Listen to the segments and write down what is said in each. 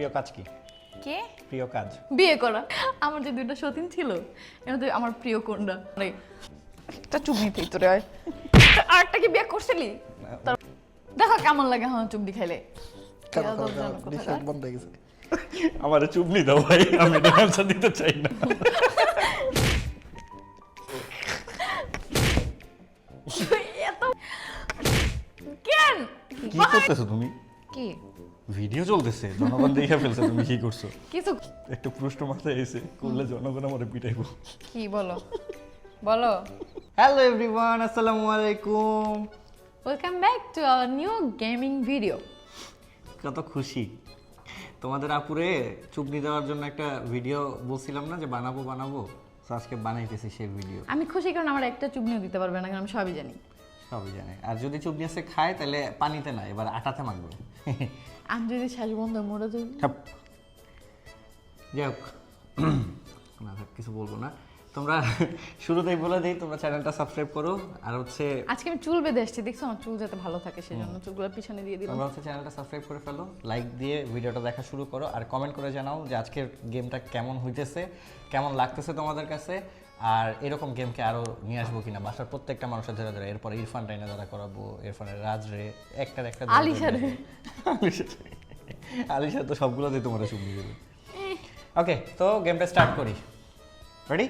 প্রিয় কাজ কি? কে? প্রিয় কাজ। বিয়ে করা। আমার যে দুইটা সতীন ছিল এর মধ্যে আমার প্রিয় কোনটা মানে একটা চুপ নিতেই তোরে হয় আরেকটা কি বিয়ে করছিলি? দেখো কেমন লাগে হ্যাঁ চুপ দি খাইলে। বন্ধ হয়ে গেছে। আমার চুপনি দাও ভাই আমি অ্যান্সার দিতে চাই না। কেন? কি করতেছো তুমি? কি? ভিডিও চলতেছে জনগণ দেখে ফেলছে তুমি কি করছ। কিছু একটু প্রশ্ন মাথায় এসে করলে জনগণ আমার পিটাইবো। কি বলো? বলো। হ্যালো এভরিওয়ান আসসালামু আলাইকুম। Welcome back to our new gaming video কত খুশি। তোমাদের আপুরে চুপনি দেওয়ার জন্য একটা ভিডিও বলছিলাম না যে বানাবো বানাবো? তো আজকে বানাইতেছি সেই ভিডিও আমি খুশি কারণ আমার একটা চুপনিও দিতে পারবে না কারণ আমি সবই জানি। সবই জানে আর যদি খায় তাহলে পানিতে না এবার আটাতে মাখবে। আমি যদি শ্বাস বন্ধ মরে যাই যাই হোক না কিছু বলব না। তোমরা শুরুতেই বলে দিই তোমরা চ্যানেলটা সাবস্ক্রাইব করো। আর হচ্ছে আজকে আমি চুল বেঁধে এসেছি দেখছ? আমার চুল যাতে ভালো থাকে সেজন্য চুলগুলো পিছনে দিয়ে দিলাম। তোমরা হচ্ছে চ্যানেলটা সাবস্ক্রাইব করে ফেলো লাইক দিয়ে ভিডিওটা দেখা শুরু করো আর কমেন্ট করে জানাও যে আজকের গেমটা কেমন হইতেছে কেমন লাগতেছে তোমাদের কাছে। আর এরকম গেমকে আরও নিয়ে আসব কিনা? বাসার প্রত্যেকটা মানুষের ধরে ধরে এরপরে ইরফান টাইনা দ্বারা করাবো ইরফানের রাজ রে একটার একটা আলিশা রে। আলিশা তো সবগুলোতেই তোমরা শুনিয়ে দেবে ওকে তো গেমটা স্টার্ট করি। রেডি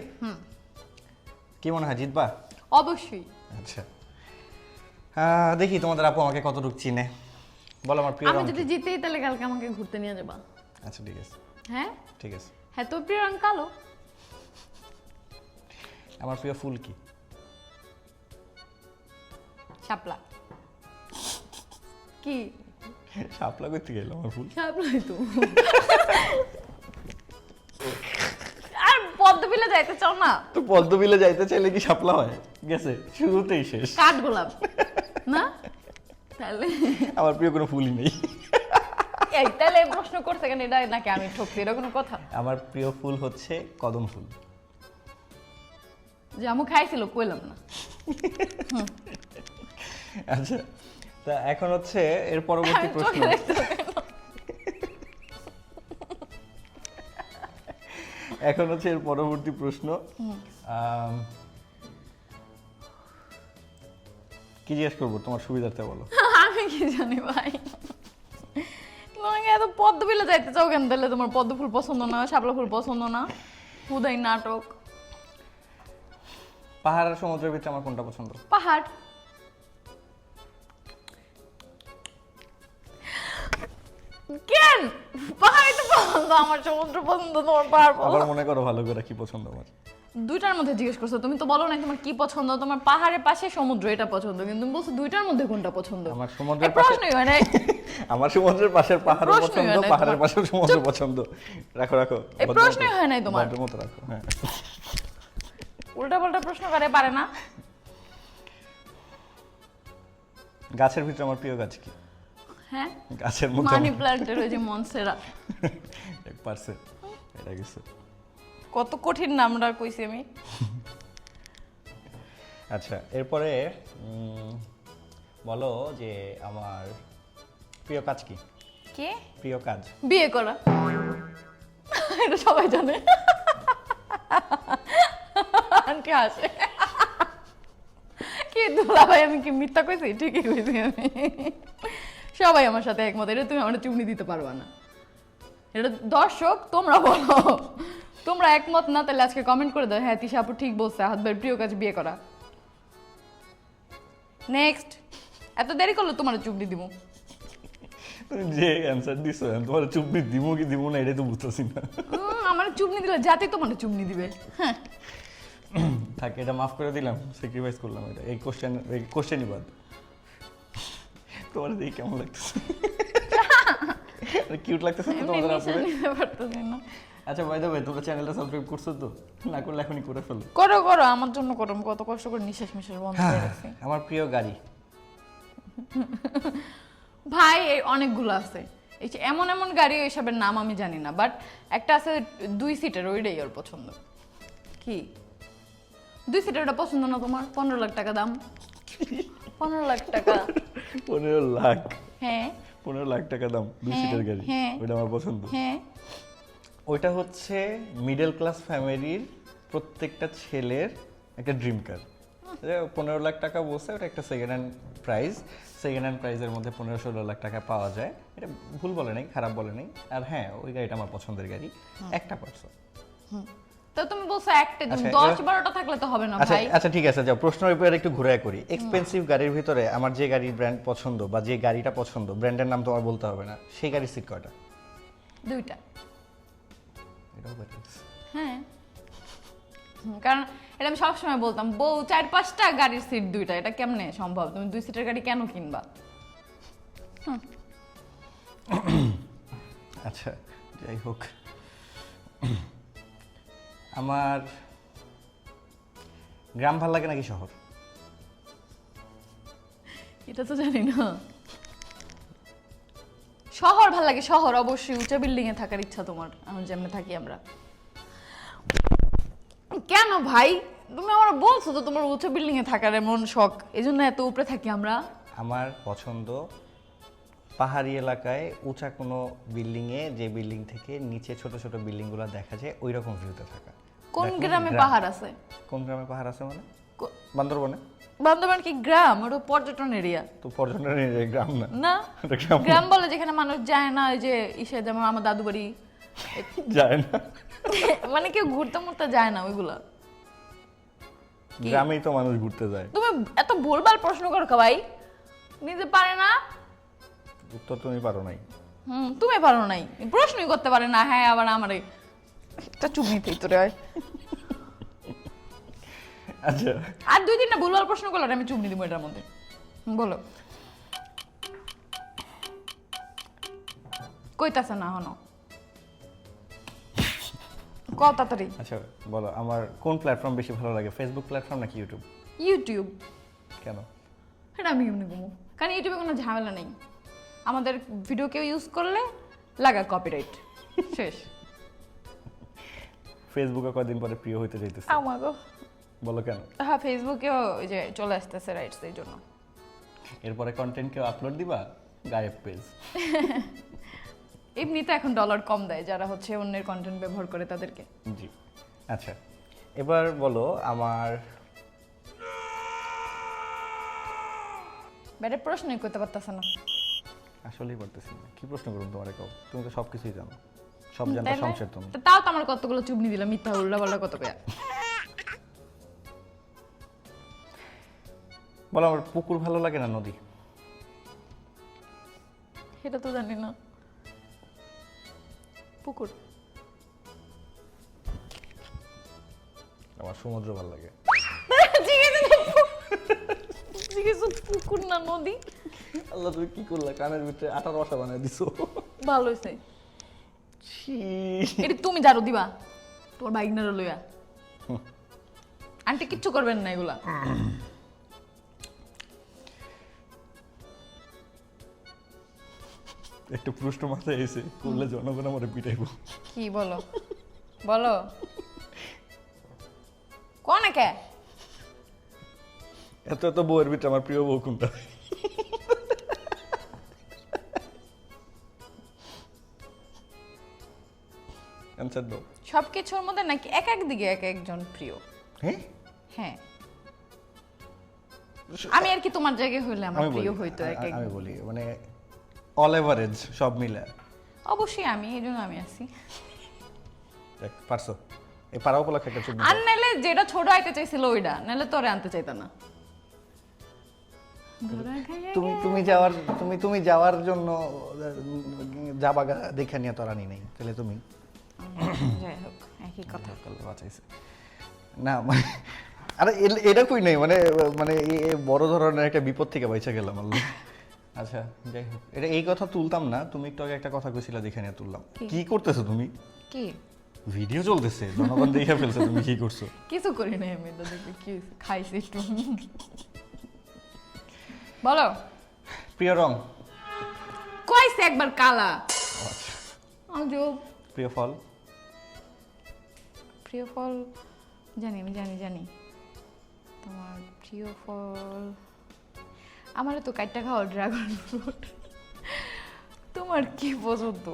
কি মনে হয় জিতবা? অবশ্যই। আচ্ছা। দেখি তোমাদের আপু আমাকে কতটুকু চিনে। বলো আমার প্রিয় আমি যদি? জিতেই তাহলে কালকে আমাকে ঘুরতে নিয়ে যাবা। আচ্ছা ঠিক আছে। হ্যাঁ? ঠিক আছে। হ্যাঁ তোর প্রিয় রং কালো? আমার প্রিয় ফুল কি? শাপলা। কি? শাপলা করতে গেল আমার ফুল? শাপলাই তো। আর পদ্মবিলে যাইতে চাও না? তো পদ্মবিলে যাইতে চাইলে কি শাপলা হয়? গেছে শুরুতেই শেষ। কাঠ গোলাপ। না? তাহলে আমার প্রিয় কোনো ফুলই নেই। এই তাহলে প্রশ্ন করছে কেন এটা নাকি আমি ঠকছি? এটা কোনো কথা? আমার প্রিয় ফুল হচ্ছে কদম ফুল। আমু খাইছিল কইলাম না। আচ্ছা তা এখন হচ্ছে এর পরবর্তী প্রশ্ন। এখন হচ্ছে এর পরবর্তী প্রশ্ন। কি জিজ্ঞেস করব? তোমার সুবিধার্থে বলো। আমি কি জানি ভাই? তোমাকে এত পদ্ম বিলে যাইতে চাও কেন? তাহলে তোমার পদ্ম ফুল পছন্দ না শাপলা ফুল পছন্দ না হুদাই নাটক। পাহাড় আর সমুদ্রের ভিতরে আমার কোনটা পছন্দ? পাহাড়। কেন? পাহাড়ই তো পছন্দ আমার সমুদ্র পছন্দ তোমার পাহাড় আবার পছন্দ মনে করো ভালো করে কি পছন্দ আমার। দুইটার মধ্যে জিজ্ঞেস করছ তুমি তো বলো না তোমার কি পছন্দ তোমার পাহাড়ের পাশে সমুদ্র এটা পছন্দ কিন্তু তুমি বলছো দুইটার মধ্যে কোনটা পছন্দ। আমার সমুদ্রের পাশে প্রশ্নই হয় নাই। আমার সমুদ্রের পাশের পাহাড় প্রশ্নই পছন্দ হয় নাই পাহাড়ের পাশে সমুদ্র পছন্দ। রাখো রাখো। এই প্রশ্নই হয় নাই তোমার। মতো রাখো হ্যাঁ। উল্টা পাল্টা প্রশ্ন করে পারে না। গাছের ভিতরে আমার প্রিয় গাছ কি? হ্যাঁ? গাছের মধ্যে মানি প্ল্যান্টের ওই যে মনসেরা। এক পার্সেন্ট এটা গেছে। কত কঠিন নামটা কইছি আমি। আচ্ছা এরপরে বলো যে আমার প্রিয় কাজ কি? কে? প্রিয় কাজ। বিয়ে করা। এটা সবাই জানে। আন্টি হাসে কি দুলা ভাই আমি কি মিথ্যা কইছি? ঠিকই কইছি আমি। সবাই আমার সাথে একমত এটা তুমি আমার চুমনি দিতে পারবা না। এটা দর্শক তোমরা বলো। তোমরা একমত না তাহলে আজকে কমেন্ট করে দাও। হ্যাঁ তিশা আপু ঠিক বলছে হাত ভাইয়ের প্রিয় কাজ বিয়ে করা। নেক্সট এত দেরি করল তোমার চুমনি দিব তুমি যে অ্যান্সার দিছো তোমার চুপনি দিব কি দিব না এটাই তো বুঝতেছি না। আমার চুমনি দিলে যাতে তোমার চুমনি দিবে। হ্যাঁ। থাক এটা মাফ করে দিলাম স্যাক্রিফাইস করলাম এটা। এই কোশ্চেন এই কোশ্চেনই বাদ। তোমার দেখি কেমন লাগতেছে? কিউট লাগতেছে তো এমনি তোমাদের না। আচ্ছা ভাই দেবে তোমরা চ্যানেলটা সাবস্ক্রাইব করছ তো? না করলে এখনই করে ফেলো। করো করো আমার জন্য করো। আমি কত কষ্ট করে নিঃশ্বাস মিশ্বাস বন্ধ করে রাখছি। আমার প্রিয় গাড়ি। ভাই এই অনেকগুলো আছে। এই যে এমন এমন গাড়ি এইসবের নাম আমি জানি না বাট একটা আছে দুই সিটের ওইটাই ওর পছন্দ। কি? দুই সিটের ওটা পছন্দ না তোমার? পনেরো লাখ টাকা দাম। পনেরো লাখ টাকা। পনেরো লাখ। হ্যাঁ। পনেরো লাখ টাকা দাম দুই হ্যাঁ, সিটের গাড়ি। হ্যাঁ। ওইটা আমার পছন্দ। হ্যাঁ। ওইটা হচ্ছে মিডল ক্লাস ফ্যামিলির প্রত্যেকটা ছেলের একটা ড্রিম কার পনেরো লাখ টাকা বলছে ওটা একটা second hand price second hand প্রাইসের মধ্যে পনেরো ষোলো লাখ টাকা পাওয়া যায়। এটা ভুল বলে নেই খারাপ বলে নেই। আর হ্যাঁ ওই গাড়িটা আমার পছন্দের গাড়ি। একটা পার্সন তো তুমি বলছো একটা আচ্ছা, দশ এবার- বারোটা থাকলে তো হবে না আচ্ছা ভাই। আচ্ছা ঠিক আছে যাও প্রশ্নের উপরে একটু ঘুরে করি। এক্সপেন্সিভ গাড়ির ভিতরে আমার যে গাড়ির ব্র্যান্ড পছন্দ বা যে গাড়িটা পছন্দ ব্র্যান্ডের নাম তোমার বলতে হবে না সেই গাড়ির সিট কয়টা? দুইটা। হ্যাঁ। কারণ এটা আমি সবসময় বলতাম বউ চার পাঁচটা গাড়ির সিট দুইটা এটা কেমনে সম্ভব? তুমি দুই সিটের গাড়ি কেন কিনবা? আচ্ছা যাই হোক। আমার গ্রাম ভালো লাগে নাকি শহর? এটা তো জানি না। শহর ভালো লাগে শহর অবশ্যই উঁচা বিল্ডিং এ থাকার ইচ্ছা তোমার এখন যেমনি থাকি আমরা। কেন ভাই? তুমি আমার বলছো তো তোমার উঁচা বিল্ডিং এ থাকার এমন শখ এই জন্য এত উপরে থাকি আমরা। আমার পছন্দ পাহাড়ি এলাকায় উঁচা কোনো বিল্ডিংয়ে যে বিল্ডিং থেকে নিচে ছোট ছোট বিল্ডিংগুলো দেখা যায় ওই রকম ভিউতে থাকা। কোন গ্রামে পাহাড় আছে? কোন গ্রামে পাহাড় আছে মানে? বান্দরবনে? বান্দরবান কি গ্রাম? ওটা পর্যটন এরিয়া তো পর্যটনের গ্রাম না। না? গ্রাম। বলে যেখানে মানুষ যায় না ওই যে ইসে যেমন আমার দাদু বাড়ি। যায় না। মানে কেউ ঘুরতে মুরতে যায় না ওইগুলা। গ্রামেই তো মানুষ ঘুরতে যায়। তুমি এত ভুলভাল প্রশ্ন করো ভাই। নিজে পারে না? উত্তর তুমি পারো নাই। হুম তুমি পারো নাই। প্রশ্নই করতে পারে না হ্যাঁ আবার আমারে। তা চুপ নিতেই তোরে হয় আচ্ছা। আর দুই তিনটা ভুলভাল প্রশ্ন করলে আর আমি চুপ দিব এটার মধ্যে। বলো। কইতাছে না হনো কত তাড়াতাড়ি। আচ্ছা বলো আমার কোন প্ল্যাটফর্ম বেশি ভালো লাগে ফেসবুক প্ল্যাটফর্ম নাকি ইউটিউব ইউটিউব কেন? এটা আমি এমনি ঘুমো কারণ ইউটিউবে কোনো ঝামেলা নেই। আমাদের ভিডিও কেউ ইউজ করলে লাগা কপিরাইট শেষ। ফেসবুকে কদিন পরে প্রিয় হইতে যাইতেছে? আমাগো বলো কেন? হ্যাঁ ফেসবুকেও ওই যে চলে আসতেছে রাইটস এই জন্য। এরপরে কন্টেন্ট কেউ আপলোড দিবা? গায়েব পেজ এমনিতে এখন ডলার কম দেয় যারা হচ্ছে অন্যের কন্টেন্ট ব্যবহার করে তাদেরকে। জি। আচ্ছা এবার বলো আমার ব্যাটে প্রশ্নই করতে পারতেছে না। আসলেই পারতেছি না। কি প্রশ্ন করুন তোমার কাউ তুমি তো সব কিছুই জানো। সব জানতা সংসার তুমি তাও তো আমার কতগুলো চুবনি দিলাম মিথ্যা উল্টা পাল্টা কত কয়া বলো আমার পুকুর ভালো লাগে না নদী? সেটা তো জানি না। পুকুর। আমার সমুদ্র ভালো লাগে। জিজ্ঞেস পুকুর না নদী? আল্লাহ তুমি কি করলা? কানের ভিতরে আটার রসা বানিয়ে দিছো। ভালো হয়েছে ছি। এটা তুমি জারো দিবা তোমার বাইক না লইয়া। আন্টি কিচ্ছু করবেন না এগুলা। একটা প্রশ্ন মাথায় এসে করলে জনগণ আমার পিটাইব। কি বলো? বলো। কোন কে? এত এত বউয়ের ভিতরে আমার প্রিয় বউ কোনটা? অ্যান্সার দাও। সব কিছুর মধ্যে নাকি এক এক দিকে এক একজন প্রিয়? হ্যাঁ? হ্যাঁ। আমি আর কি তোমার জায়গায় হইলে আমার প্রিয় হইতো এক এক। আমি বলি মানে অল এভারেজ সব মিলে। অবশ্যই আমি এই জন্য আমি আছি। দেখ পারছ? এই পাড়া উপলক্ষে একটা চুপ আর নাইলে যেটা ছোট আইতে চাইছিল ওইটা নাইলে তোরে আনতে চাইতা না। তুমি তুমি যাওয়ার তুমি তুমি যাওয়ার জন্য যাবা গা দেখে নিয়ে তো রানি নেই তাহলে তুমি যাই হোক একই কথা বাঁচাইছে না মানে আরে কই নেই মানে মানে বড় ধরনের একটা বিপদ থেকে বাইচা গেলাম আল্লাহ। আচ্ছা যাই হোক। এটা এই কথা তুলতাম না তুমি একটু আগে একটা কথা কইছিলা দেখে নিয়ে তুললাম। কি? করতেছো তুমি? কি? ভিডিও চলতেছে জনগণ দেখে ফেলছে তুমি কি করছ। কিছু করি নাই আমি তো দেখি কি খাইছি একটু। বলো। প্রিয় রং। কইছে একবার কালা। আচ্ছা। প্রিয় ফল? প্রিয় ফল জানি আমি জানি জানি। তোমার প্রিয় ফল আমার তো কাইটটা খাওয়া ড্রাগন ফ্রুট। তোমার কি পছন্দ?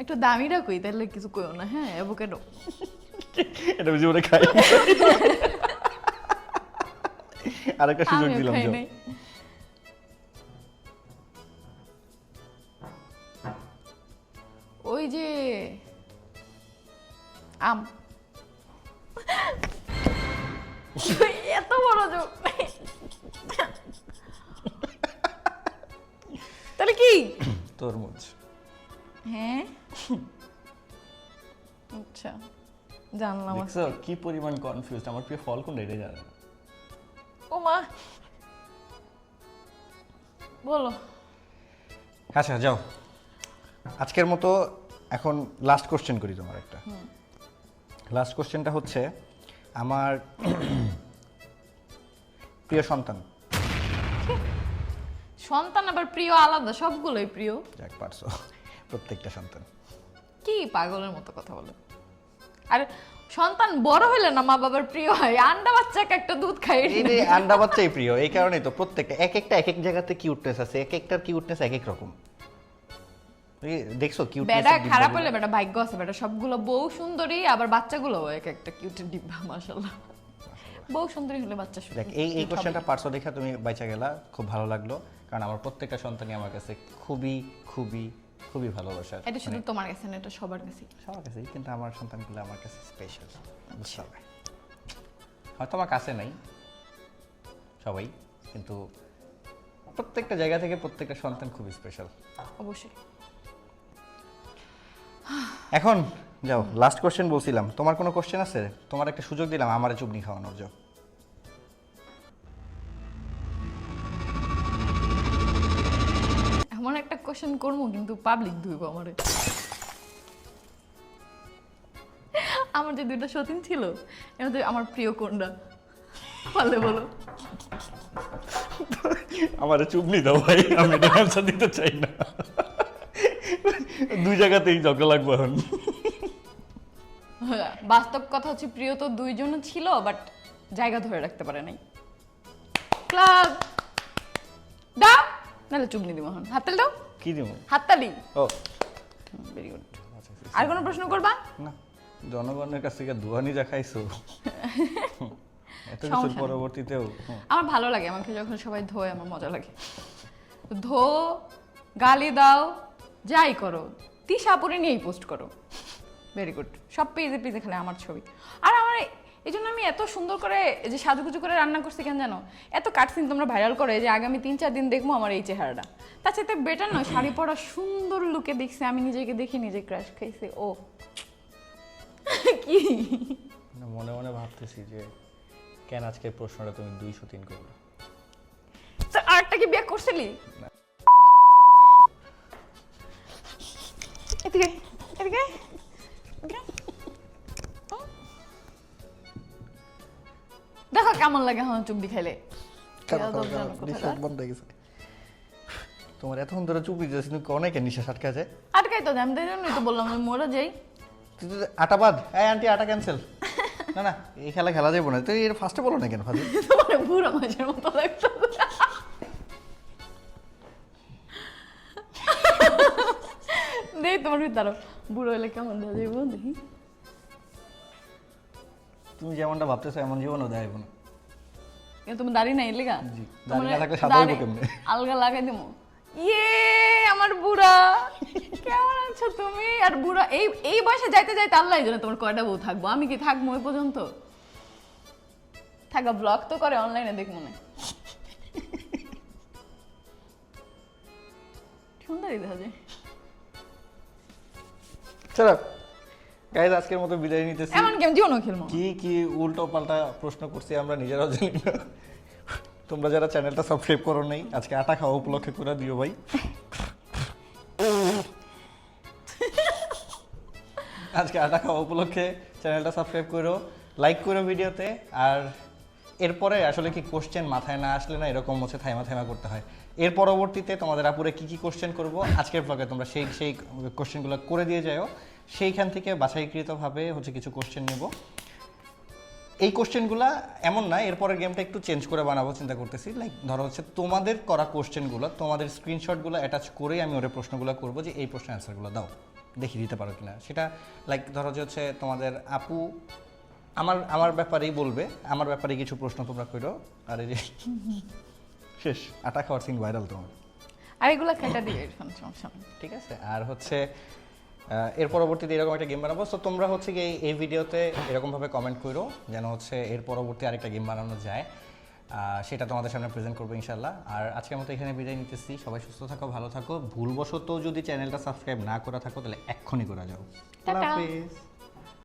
একটু দামিটা কই তাহলে কিছু কইও না হ্যাঁ অ্যাভোকাডো। এটা বুঝি ওরা খাই আরেকটা সুযোগ দিলাম ওই যে আম। এত বড় যোগ তাহলে কি? তরমুজ। হ্যাঁ? আচ্ছা জানলাম। দেখছ কি পরিমাণ কনফিউজ আমার প্রিয় ফল কোনটা এটা জানে না। ও মা। বলো। আচ্ছা যাও। আজকের মতো এখন লাস্ট কোশ্চেন করি তোমার একটা। লাস্ট কোশ্চেনটা হচ্ছে আমার প্রিয় সন্তান। সন্তান আবার প্রিয় আলাদা সবগুলোই প্রিয়। যাক পারছ। প্রত্যেকটা সন্তান। কি পাগলের মতো কথা বলে। আর সন্তান বড় হইলে না মা বাবার প্রিয় হয়? আন্ডা বাচ্চাকে একটা দুধ খাই আন্ডা বাচ্চাই প্রিয় এই কারণেই তো প্রত্যেকটা এক একটা এক এক জায়গাতে কিউটনেস আছে এক একটার কিউটনেস এক এক রকম। দেখছ কিউটনেস বেটা খারাপ হলে বেটা ভাগ্য আছে বেটা। সবগুলো বউ সুন্দরী আবার বাচ্চাগুলো এক একটা কিউটের ডিব্বা মাশাল্লাহ বউ সুন্দরী হলে বাচ্চা দেখ এই এই কোশ্চেনটা পারছ দেখা তুমি বাইচা গেলা খুব ভালো লাগল। কারণ আমার প্রত্যেকটা সন্তানই আমার কাছে খুবই খুবই খুবই ভালোবাসার। এটা শুধু তোমার কাছে না এটা সবার কাছে সবার কাছেই কিন্তু আমার সন্তানগুলো আমার কাছে স্পেশাল বুঝতে হবে হয়তো আমার কাছে নাই সবাই কিন্তু প্রত্যেকটা জায়গা থেকে প্রত্যেকটা সন্তান খুবই স্পেশাল অবশ্যই। এখন যাও লাস্ট কোশ্চেন বলছিলাম। তোমার কোনো কোশ্চেন আছে? তোমার একটা সুযোগ দিলাম আমারে চুবনি খাওয়ানোর যাও। এমন একটা কোশ্চেন করব কিন্তু পাবলিক ধুইব আমারে। আমার যে দুইটা সতীন ছিল এর মধ্যে আমার প্রিয় কোনটা পারলে বলো। আমারে চুবনি দাও ভাই আমি অ্যান্সার দিতে চাই না। দুই জায়গাতেই ঝগড়া লাগবে এখন। বাস্তব কথা হচ্ছে প্রিয় তো দুইজন ছিল বাট জায়গা ধরে রাখতে পারে নাই। ক্লাব দাও নাহলে চুগনি দিব এখন। হাততালি দাও। কি দিব? হাততালি। ও। ভেরি গুড আচ্ছা, আর কোনো প্রশ্ন করবা? না জনগণের কাছ থেকে দুয়ানি যা খাইছো। এত কিছুর পরবর্তীতেও আমার ভালো লাগে আমাকে যখন সবাই ধোয় আমার মজা লাগে। ধো গালি দাও যাই করো। তিশাপুরে নিয়েই পোস্ট করো। ভেরি গুড সব পেজে পেজে খালি আমার ছবি। আর আমার এই- জন্য আমি এত সুন্দর করে যে সাজুগুজু করে রান্না করছি কেন জানো? এত কাটসিন তোমরা ভাইরাল করে যে আগামী তিন চার দিন দেখব আমার এই চেহারাটা। তার সাথে বেটার নয় শাড়ি পরা সুন্দর লুকে দেখছি আমি নিজেকে দেখি নিজে ক্রাশ খাইছি। ও। কি? মানে মনে মনে ভাবতেছি যে কেন আজকে প্রশ্নটা তুমি দুইশো তিন করল? তো আরেকটা কি বিয়ে করছিলি? এদিকে এদিকে এদিকে। দেখো কেমন লাগে হ্যাঁ খাইলে গেছে। তোমার এতক্ষণ ধরে চুপ তুমি অনেকে নিঃশ্বাস আটকে আছে। আটকাই তো জন্যই তো বললাম আমি মোরা যাই। আটা বাদ। এই আন্টি আটা ক্যান্সেল না না এই খেলা খেলা যাব না। তুই এর ফার্স্টে বলো না কেন ফাজিল? তোমার বুড়ো মাঝের মতো লাগতো তোমার ভিতরে বুড়ো হলে কেমন দেখা যাইব দেখি। তুমি যেমনটা ভাবতেছো এমন জীবনও দেয় না। তুমি দাড়ি নাই লেগা জি, দাড়ি না থাকলে সাদা কেমনে? আলগা লাগাই ইয়ে আমার বুড়া কেমন আছো তুমি? আর বুড়া এই এই বয়সে যাইতে যাইতে আল্লাহ জানে তোমার কয়টা বউ থাকব? আমি কি থাকব ওই পর্যন্ত? থাকা ব্লগ তো করে অনলাইনে দেখ মনে সুন্দরই দেখা যায়? চলো। গাইজ আজকের মতো বিদায় নিতেছি। এমন গেম জীবনও খেলব। কি কি উল্টো পাল্টা প্রশ্ন করছি আমরা নিজেরাও জানি না। তোমরা যারা চ্যানেলটা সাবস্ক্রাইব করো নাই আজকে আটা খাওয়া উপলক্ষে করে দিও ভাই। আজকে আটা খাওয়া উপলক্ষে চ্যানেলটা সাবস্ক্রাইব করো লাইক করো ভিডিওতে আর এরপরে আসলে কি কোশ্চেন মাথায় না আসলে না এরকম হচ্ছে থাইমা থাইমা করতে হয়। এর পরবর্তীতে তোমাদের আপুরে কি কি কোশ্চেন করব আজকের ব্লগে তোমরা সেই সেই কোশ্চেনগুলো করে দিয়ে যাও সেইখান থেকে বাছাইকৃতভাবে হচ্ছে কিছু কোশ্চেন নেব। এই কোশ্চেনগুলো এমন না এরপরের গেমটা একটু চেঞ্জ করে বানাবো চিন্তা করতেছি। লাইক ধরো হচ্ছে তোমাদের করা কোশ্চেনগুলো তোমাদের স্ক্রিনশটগুলো অ্যাটাচ করেই আমি ওরে প্রশ্নগুলো করব যে এই প্রশ্নের অ্যান্সারগুলো দাও দেখিয়ে দিতে পারো কিনা? সেটা লাইক ধরো যে হচ্ছে তোমাদের আপু আমার আমার ব্যাপারেই বলবে আমার ব্যাপারে কিছু প্রশ্ন তোমরা করো। আর এই যে শেষ আটা খাওয়ার সিন ভাইরাল তোমার। আর এগুলো খেটা দিয়ে ঠিক আছে? আর হচ্ছে এর পরবর্তীতে এরকম একটা গেম বানাবো। সো তোমরা হচ্ছে কি এই- ভিডিওতে এরকমভাবে কমেন্ট করো যেন হচ্ছে এর পরবর্তী আরেকটা গেম বানানো যায়। সেটা তোমাদের সামনে প্রেজেন্ট করব ইনশাল্লাহ আর আজকের মতো এখানে বিদায় নিতেছি। সবাই সুস্থ থাকো ভালো থাকো। ভুলবশত যদি চ্যানেলটা সাবস্ক্রাইব না করা থাকো তাহলে এক্ষুনি করা যাও।